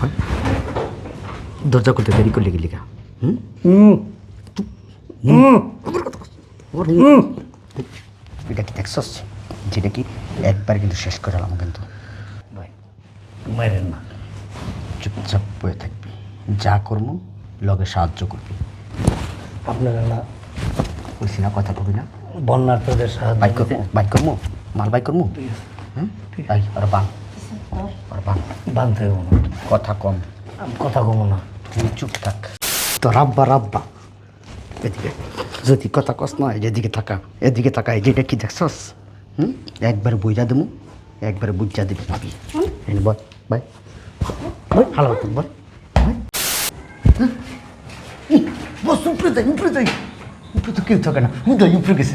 ভাই। দরজা করতে দেরি করলে গেলি কা হুম? এটা কি দেখছস? যেটা কি একবার কিন্তু শেষ করে এলাম কিন্তু। ভাই না চুপচাপ বয়ে থাকবি। যা করব লগে সাহায্য করবি। আপনারা না কইছি না কথা কবি না। বন্যার্থদের সাহায্য বাইক করব বাইক করব মাল বাইক করব হ্যাঁ আর বান আর বান বানতে হব কথা কম। কথা কমো না। তুই চুপ থাক। তো রাব্বা রাব্বা। এদিকে যদি কথা কস না যেদিকে থাকা। এদিকে থাকা এই যেটা কি দেখছস? হুম? একবার বইরা দেবো একবার বুঝা দিবি এই বল বাই বল ভালো হতো বল। হ্যাঁ? বস উপরে যাই উপরে যাই। উপরে তো কেউ থাকে না। উদয় উপরে গেছে।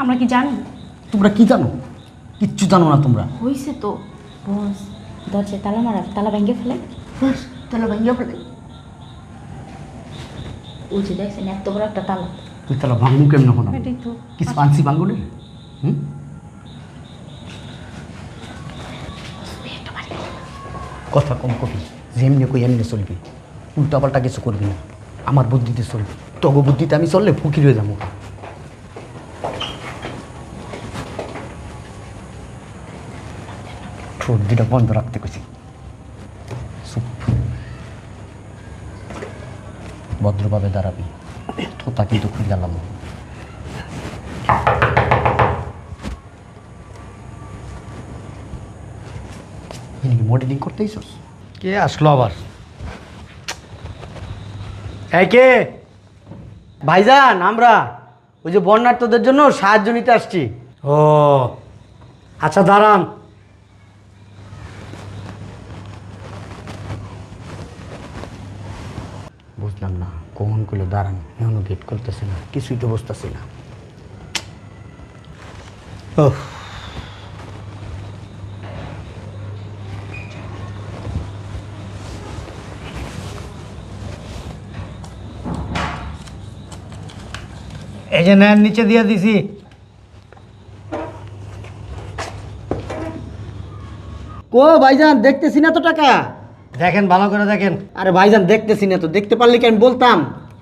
আমরা কি জানি? তোমরা কি জানো? কিচ্ছু জানো না তোমরা। হয়েছে তো বস। দরজায় তালা মারা তালা ভেঙে ফেলে। তাহলে ভাইয়া ফেলে। ওই যে দেখছেন এত বড় একটা তালা। তুই তাহলে ভাঙবো কেমন হলো এটাই তো। কিছু আনছি ভাঙবো হুম? কথা কম করবি যেমনি কই এমনি চলবি। উল্টাপাল্টা কিছু করবি না। আমার বুদ্ধিতে চলবি। তগো বুদ্ধিতে আমি চললে ফকির হয়ে যাব। ঠোঁট দুটা বন্ধ রাখতে কইছি। চুপ। ভদ্রভাবে দাঁড়াবি। তোতা কিন্তু খুলে গেলাম মডেলিং করতে ইসস কে আসলো আবার? এই কে? ভাইজান আমরা। ওই যে বন্যার্থদের জন্য সাহায্য নিতে আসছি। ও আচ্ছা দাঁড়ান। বুঝলাম না, কখন করল দাঁড়ান, এখনও গেট করতেছে না, কিছুই তো বুঝতেছি না। এই যে নেন নিচে দিয়ে দিছি। কো ভাইজান, দেখতেছি না তো টাকা। দেখেন ভালো করে দেখেন। আরে ভাইজান দেখতেছি না তো। দেখতে পারলে কি আমি বলতাম?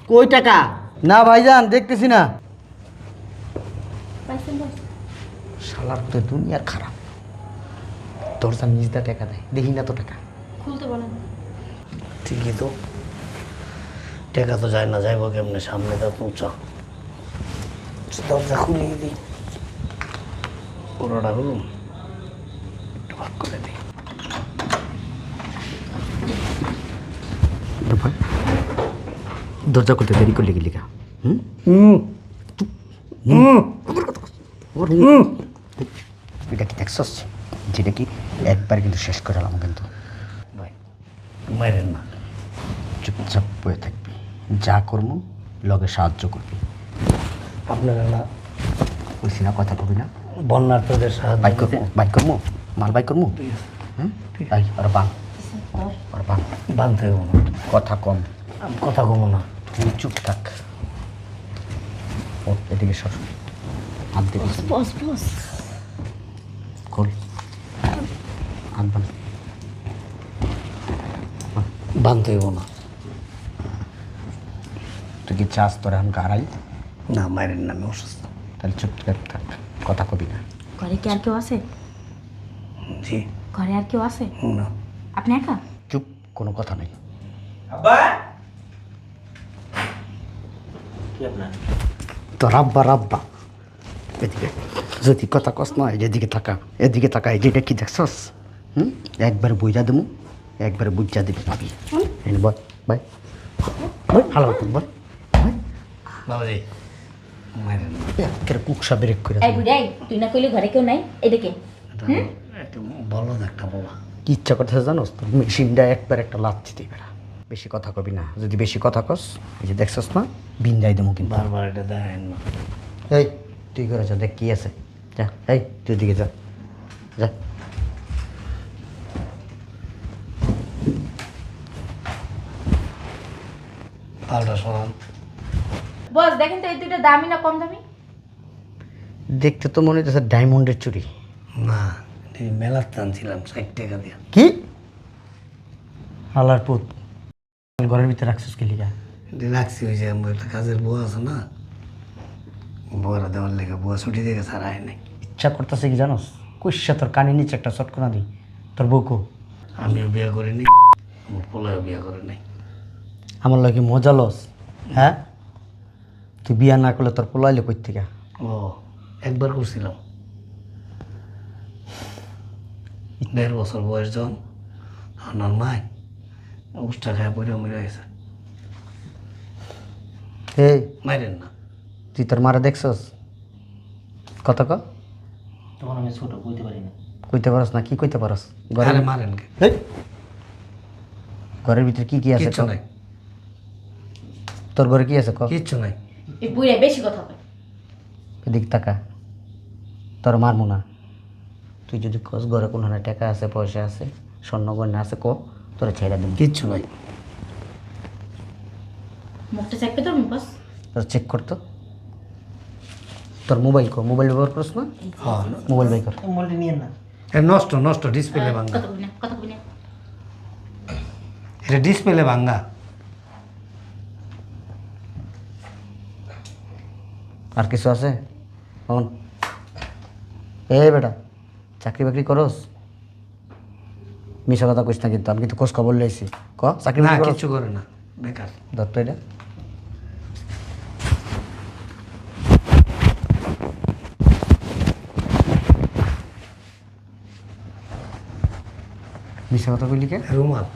কই টাকা? না ভাইজান দেখতেছি না। শালার তো দুনিয়ার খারাপ। দরজা নিজদা টাকা দেয়। দেখি না তো টাকা। খুলতে বলেন। ঠিকই তো। টেকা তো যায় না যাইব কেমনে? সামনে তো পৌঁছা। দরজা খুলিয়ে দিই। পুরোটা খুলুন। একটু ভাগ করে দিই। ভাই। দরজা করতে দেরি করলে গেলি হুম? এটা কি দেখছস? যেটা কি একবার কিন্তু শেষ করে এলাম কিন্তু। ভাই না চুপচাপ বয়ে থাকবি। যা করব লগে সাহায্য করবি। আপনারা না কইছি না কথা কবি না। বন্যার্থদের সাহায্য বাইক করতে- বাইক করব মাল বাইক করব হ্যাঁ আর বান আর বান বানতে হব না। কথা কম। কথা কমো না। তুই চুপ থাক। ও এদিকে সর। হাত দিকে বস বস খোল। হাত বান বানতে হব না। তুই কি চাস তোর এখন গাড়াই? না মাইরেন না আমি অসুস্থ। তাহলে চুপ করে থাক। কথা কবি না। ঘরে কি আর কেউ আছে? জি। ঘরে আর কেউ আছে? না। আপনি একা? চুপ কোনো কথা নেই। তো রাব্বা রাব্বা। এদিকে যদি কথা কস নয় যেদিকে থাকা এদিকে থাকা এই যেটা কি দেখছস? হুম? একবার বইরা দেবো একবার বুঝা দিবি নে বল বাই বল ভালো হতো বল। একের কুকসা ব্রেক করে এই তুই না কইলে ঘরে কেউ নাই? এদিকে বলো না একটা বলা ইচ্ছা করতেছে জানোস? তোর মেশিনটা একবার একটা লাচ্ছি দিবে না বেশি কথা কবি না। যদি বেশি কথা কস এই যে দেখছস না বিন্দাই দেবো কিন্তু। বারবার এটা দেখেন না। এই তুই করে যা দেখ কি আছে। যা এই তুই দিকে যা। যা। পাল্টা সরান বস দেখেন তো এই দুইটা দামি না কম দামি? দেখতে তো মনে হচ্ছে ডায়মন্ডের চুরি না মেলার টানছিলাম ষাট টাকা দিয়ে। কি? আল্লাহর পুত। ঘরের ভিতরে রাখছিস কি লিগা? রাখছি ওই যে আমার একটা কাজের বউ আছে না বউরা দেওয়ার লেগে বুয়া ছুটি থেকে ছাড়া হয় নাই। ইচ্ছা করতেছে কি জানোস? কুইসা তোর কানে নিচে একটা চটকনা দিই তোর বউকো আমিও বিয়ে করিনি আমার পোলাও বিয়ে করে নাই। আমার লাগে মজা লস হ্যাঁ? তুই বিয়া না করলে তোর পোলাইলে কই থেকে ও একবার করছিলাম। দেড় বছর বয়স যখন আমার মাই খায় পরে মরে গেছে। এই মাইরেন না। তুই তোর মারা দেখছস? কত ক? তখন আমি ছোট বুঝতে পারি না। কইতে পারস না কি কইতে পারস? ঘরের আরে মারেন কে? এই! ঘরের ভিতরে কি কি আছে কিচ্ছু ক? নাই। তোর ঘরে কি আছে ক কিচ্ছু নাই। এই বুড়ে বেশি কথা কয়। এদিক টাকা তোর মারমু না। তুই যদি কস ঘরে কোনো টাকা আছে পয়সা আছে স্বর্ণ গয়না আছে ক তোরা ছেড়ে দিবি কিচ্ছু নাই মুখটা চাপবে তোর চেক করতো তোর মোবাইল কর। মোবাইল ব্যবহার করস না? হ্যাঁ। মোবাইল বাই কর। মোলটি নিয়ে না। নষ্ট নষ্ট ডিসপ্লে না এটা ডিসপ্লে ভাঙ্গা আর কিছু আছে? এ বেটা চাকরি বাকরি করস? মিশা কথা কইস না কিন্তু আমি কিন্তু খোঁজ খবর লইছি। ক? চাকরি না করস করে না বেকার। দত্ত এটা। মিশা কথা কইলি কে? রুমাল।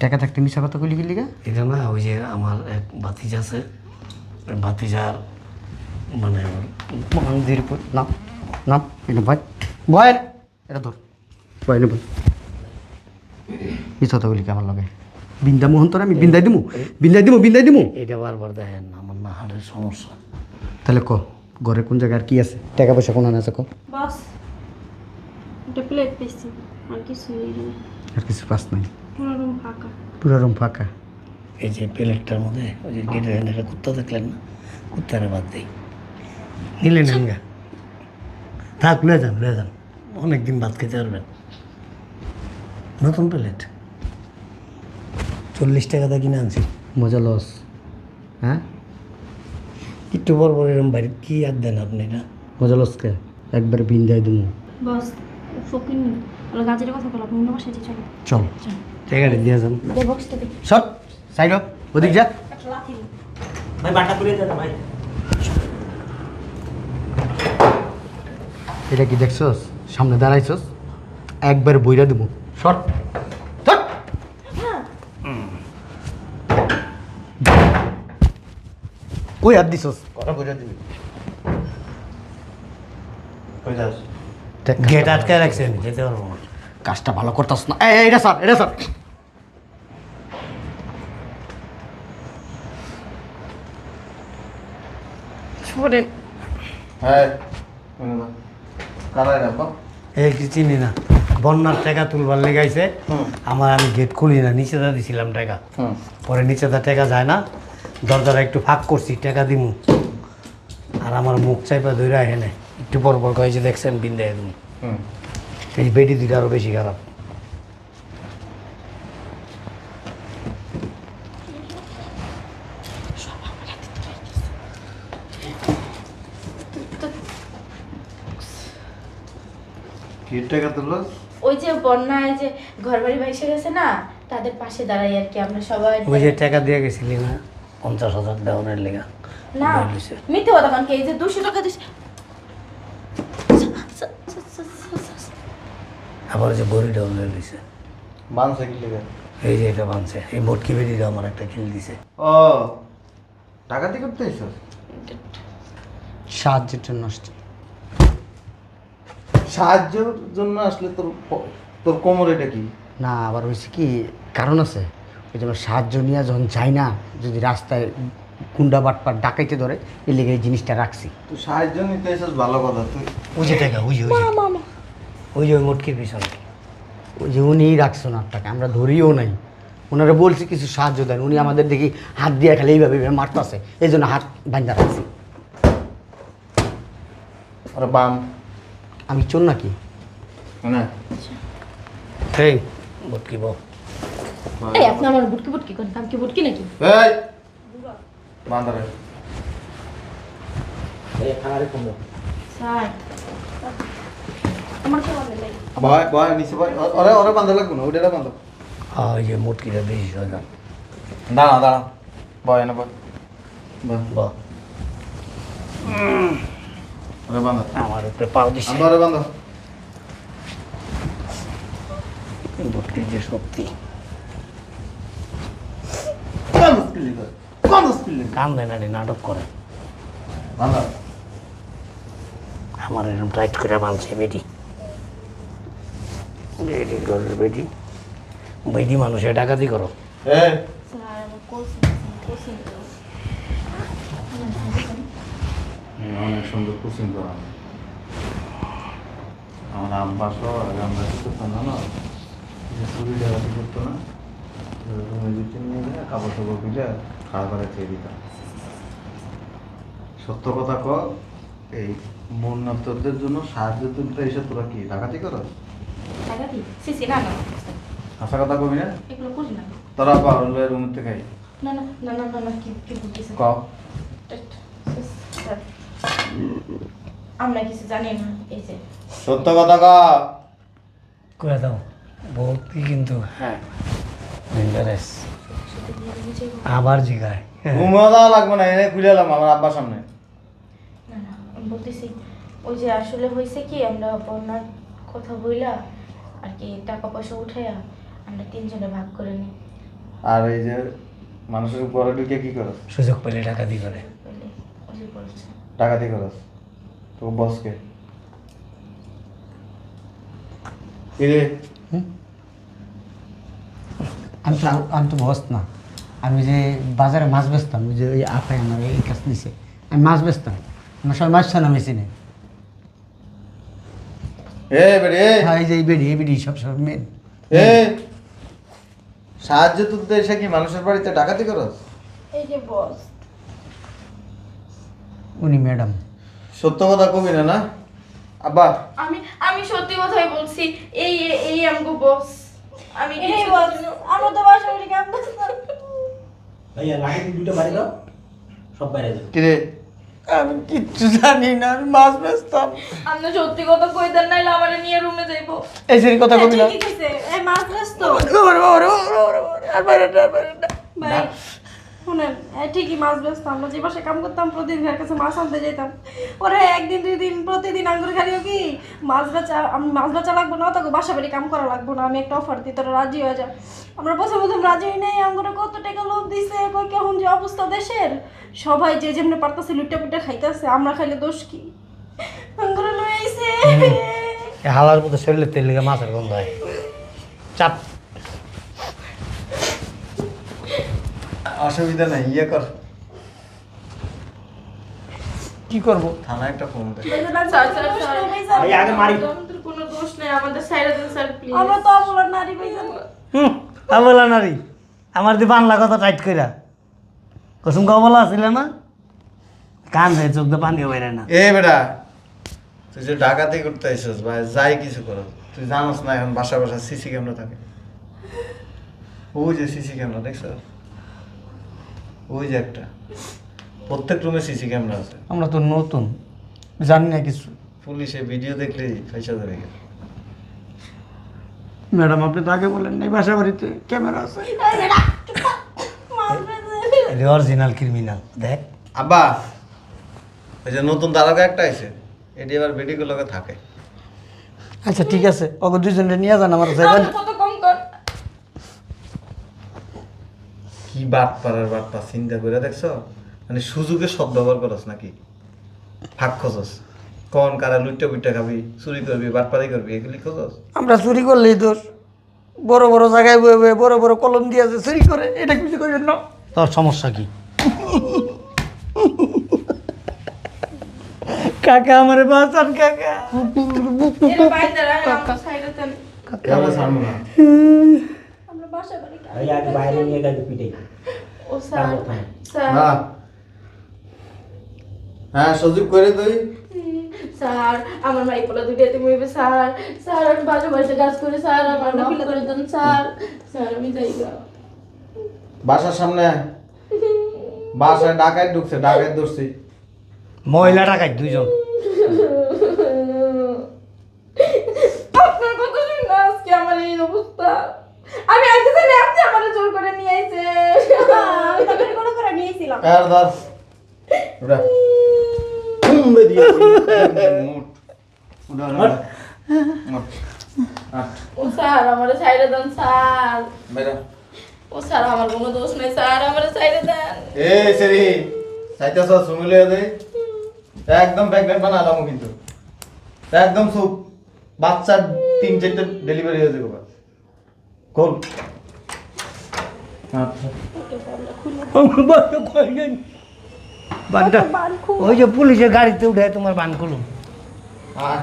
টাকা থাকতে মিশা কথা কইলি গেলি কে? এটা না ওই যে আমার এক ভাতিজা আছে। ভাতিজার মানে মন্দির উপর। না না এটা ভয় ভয় এটা ধর। ভয় নেব। মিশা কথা কইলি কে আমার লগে? বিন্দা মোহন তোর আমি বিন্দাই দিমু বিন্দাই দিমু বিন্দাই দিমু। এটা বারবার দেখেন আমার না হাড়ের সমস্যা। তাহলে ক ঘরে কোন জায়গায় আর কি আছে? টাকা পয়সা কোন আছে ক? বস। একটা প্লেট পেয়েছি আর কিছু নেই আর কিছু পাস নাই? পুরো রুম ফাঁকা। পুরো রুম ফাঁকা? এই যে প্লেটটার মধ্যে ওই যে গেটের এখানে কুত্তা দেখলেন না? কুত্তারে বাদ দেই। নিলেন হেঙ্গা। থাক লয়ে যান লয়ে যান। অনেক দিন ভাত খেতে পারবেন। নতুন প্লেট? চল্লিশ টাকা দা কিনে আনছি। মজা লস। হ্যাঁ? একটু বড় বড় এরকম বাড়ি কি আর দেন আপনি না মজা লস কে? একবার বিন্দাই দিমু বস ফকির নেই ওরা গাছের কথা বলো আপনি অন্য বাসায় যে চলো। দিয়ে যান। দে বক্সটা দে। সর সাইড হোক ওদিক যা। ভাই বাটা করে দেন ভাই। এটা কি দেখছস? সামনে দাঁড়াইছস একবার বইরা দেবো সর। কই হাত দিছস? কথা বুঝা দিবি। গেট আটকায় রাখছেন যেতে পারব কাজটা ভালো করতাস না। এই, এই, এটা স্যার এটা স্যার শোনেন হ্যাঁ। এই কি চিনি না? বন্যার টাকা তুলবার লেগাইছে। আমার আমি গেট খুলি না নিচে দা দিছিলাম টাকা। পরে নিচে দা টাকা যায় না। দরজাটা একটু ফাঁক করছি টাকা দিমু। আর আমার মুখ চাইপা ধরে হেনে একটু পর পর কয়েছে দেখছেন বিন্দায় দিমু। এই বেডি দুইটা আরও বেশি খারাপ। কি টাকা তুললো ওই যে বন্যায় যে বাড়ি ভাইসে গেছে না তাদের পাশে দাঁড়াই আর কি আমরা সবাই ওই যে টাকা দিয়ে গেছিলি না? পঞ্চাশ হাজার দেওয়ানের লেগা। না মিথ্যে কথা কারণ এই যে দুশো টাকা দিস। আবার যে বড়িটাও নিয়ে দিছে মানছে কি লেগে? এই যে এটা বানছে। এই মোটকি বেডিটা আমার একটা কিল দিছে। ও টাকাতি করতে এসো সাহায্যের জন্য আসছে। সাহায্যের জন্য আসলে তোর তোর কোমর এটা কি? না আবার হয়েছে কি কারণ আছে ওই জন্য সাহায্য নিয়ে যখন যাই না যদি রাস্তায় গুন্ডা বাটপাট ডাকাইতে ধরে এই লেগে এই জিনিসটা রাখছি। তুই সাহায্য নিতে এসেছিস ভালো কথা তুই ওই যে টাকা ওই যে ওই যে। ওই যে ওই মোটকির পিছনে। ওই যে উনিই রাখছে টাকা আমরা ধরিও নাই। ওনারা বলছি কিছু সাহায্য দেন উনি আমাদের দেখি হাত দিয়ে খেলে এইভাবে এইভাবে মারতেছে এই জন্য হাত বান্ধা রাখছি। আরে বাম। আমি চোর নাকি? না। এই বুটকি বউ। এই আপনি আমার বুটকি বুটকি করেন আমি কি বুটকি নাকি? এই বান্দারে স্যার আমার ভয় ভয় নিচে ভয় ওরে ওরে বান্ধা লাগবে না ওইটা বান্ধব হ্যাঁ ওই মুটকিটা বেশি দাঁড়া দাঁড়া। ভয় না ভয় বাহ বাহ ওরে বান্ধা আমার উপরে পাও দিছে। আমরা ওরে বান্ধব যে শক্তি। না রে, নাটক করে। আমার এরকম টাইট করে বানছে বেটি বেটি ঘরের বেটি বেটি মানুষের ডাকাতি করো। এই স্যার আমার কোচিং কোচিং অনেক সুন্দর কোচিং করা আমার আব্বা সহ আগে আমরা কি করতাম জানো যে চুরি ডাকাতি করতো না। রুমে দিতে নিয়ে গেলে কাপড় টাপড় ভিজে খাওয়া খেয়ে দিতাম। সত্য কথা ক এই বন্যাত্মদের জন্য সাহায্য তুলতে এসে তোরা কি ডাকাতি করো না না। আশা কথা কবি না? না। তোরা পারো রুম থেকে না না না না না না কি কি আমরা কিছু জানি না এই যে। সত্য কথা ক। করে দাও ভক্তি কিন্তু হ্যাঁ। ডেঞ্জারাস দিয়ে আবার জিগায়। ঘুমা দেওয়া লাগবে না এনে খুলে এলাম আমার আব্বার সামনে। না না আমি বলতেছি ওই যে আসলে হয়েছে কি আমরা বন্যার কথা বইলা আর কি টাকা পয়সা উঠাইয়া আমরা তিনজনে ভাগ করে নিই। আর এই যে মানুষের উপরে ঢুকে কি করস সুযোগ পেলে ডাকাতি করে। বলে ওই যে বলছে। ডাকাতি করস তো বসকে। কিরে আমি তো আমি তো বস না। আমি যে বাজারে মাছ বেচতাম ওই যে ওই আপাই আমার এই কাজ দিছে আমি মাছ বেচতাম আমার সবাই মাছ ছানা মেশিনে এ বেড়ে হ্যাঁ এই যে এই বেডি এই বেডি সব সব মেন। এ সাহায্য তুলতে এসে কি মানুষের বাড়িতে ডাকাতি করস এই যে বস। উনি ম্যাডাম। সত্য কথা কবি না না? আব্বা। আমি আমি সত্যি কথাই বলছি এই এই- আমগো বস আমি এই বস আমরা তো বাসা বাড়ি কাম ভাইয়া লাঠি দুটো বাড়ি দাও সব বাইরে যাও। কিরে? আমি কিচ্ছু জানি না আমি মাছ বেচতাম। আপনি সত্যি কথা কই দেন নাইলে আমারে নিয়ে রুমে যাইবো। এই সেই কথা কবি না। এই মাছ ব্যস্ত ওরে, ওরে, ওরে, ওরে, আর বাইরে না, আর বাইরে না। শুনেন ঠিকই মাছ ব্যস্ত আমরা যে বাসায় কাম করতাম, প্রতিদিন এর কাছে মাছ আনতে যেতাম ওরে, একদিন, দুই দিন, প্রতিদিন আঙ্গুর খালিও কি মাছ বেচা মাছ বেচা লাগবো না তোকে বাসা বাড়ি কাম করা লাগবো না, আমি একটা অফার দিই, তোরা রাজি হয়ে যা। আমরা প্রথম প্রথম রাজি হই নাই, আঙ্গুরে কত টাকা লোভ দিছে, কই কেমন যে অবস্থা দেশের। সবাই যে যেমনি পারতাছে লুটে পুটে খাইতেছে, আমরা খাইলে দোষ কি? আঙ্গুরে লই আইছে। হালার মধ্যে শরীরের তেল মাছের গন্ধ হয়। চাপ অসুবিধা নাই ইয়ে কর। কি করব? থানা একটা ফোন দে। Sir sir sir. ভাই, আগে মারি। কোনো দোষ নেই আমাদের সাইডে দেন স্যার প্লিজ আমরা তো অবলার নারী হুম আমলা নারী। আমার দি বাংলা কথা টাইট কইরা। কসুম কবলা আছিল না? কান যায় চোখ দিয়ে পানিও বাইরে না। এ বেটা তুই যে ডাকাতি করতে আইসস ভাই যাই কিছু করো। তুই জানোস না এখন বাসা বাসা সিসি ক্যামেরা থাকে। ওই যে সিসি ক্যামেরা দেখছ? ওই যে একটা। প্রত্যেক রুমে সিসি ক্যামেরা আছে। আমরা তো নতুন জানি না কিছু। পুলিশে ভিডিও দেখলেই পয়সা ধরে গেল। ম্যাডাম আপনি তো আগে বলেন নাই বাসা বাড়িতে ক্যামেরা আছে অরিজিনাল ক্রিমিনাল দেখ। আব্বা ওই যে নতুন তারকা একটা আছে এটি এবার ভিডিওগুলোকে থাকে। আচ্ছা ঠিক আছে ওকে দুজনে নিয়ে যান আমার যাইবেন কত কম কর কি বাট পাড়ার বাটপা চিন্তা করে দেখছ? মানে সুযোগে সব ব্যবহার করস নাকি? ফাঁক খোঁজস। কন কারা লুটটা বুটটা খাবি চুরি করবি বাটপাড়ি করবি এগুলি খোঁজস? আমরা চুরি করলেই দোষ। বড় বড় জায়গায় বয়ে বয়ে বড় বড় কলম দিয়ে আছে চুরি করে এটা কিছু করেন না? তোর সমস্যা কি? কাকা আমার বাঁচান কাকা। না। আমরা বাসা বাইরে নিয়ে পিঠে। ও স্যার স্যার। হ্যাঁ। হ্যাঁ সুযোগ করে তুই স্যার আমার মাই পোলা দুটো তুমি হইবে স্যার। স্যার আমি বাসা বাসা কাজ করি স্যার আমার করে দেন স্যার। স্যার আমি যাই গা। বাসার সামনে। বাসায় ডাকায় ঢুকছে ডাকায় ধরছি। মহিলা টাকায় দুইজন। আপনার কথা শুনে আজকে আমার এই অবস্থা। আমি আপনি আমার জোর করে নিয়ে আইছে। আমি তোকে কোনো করে নিয়েছিলাম। আর ধর। উড়া হুমবে দিয়ে। মুট আট। ও স্যার আমার সাইডে দেন স্যার। ও স্যার আমার কোনো দোষ নেই স্যার আমার সাইডে দেন। এ সেরি সাইতাস সুমিলে দে। একদম প্রেগনেন্ট বানালাম কিন্তু। একদম সুপ বাচ্চা তিন চারটে ডেলিভারি হয়ে যাবে। কল আচ্ছা বানটা ওই যে পুলিশের গাড়িতে উঠে তোমার বান খুলুন আয়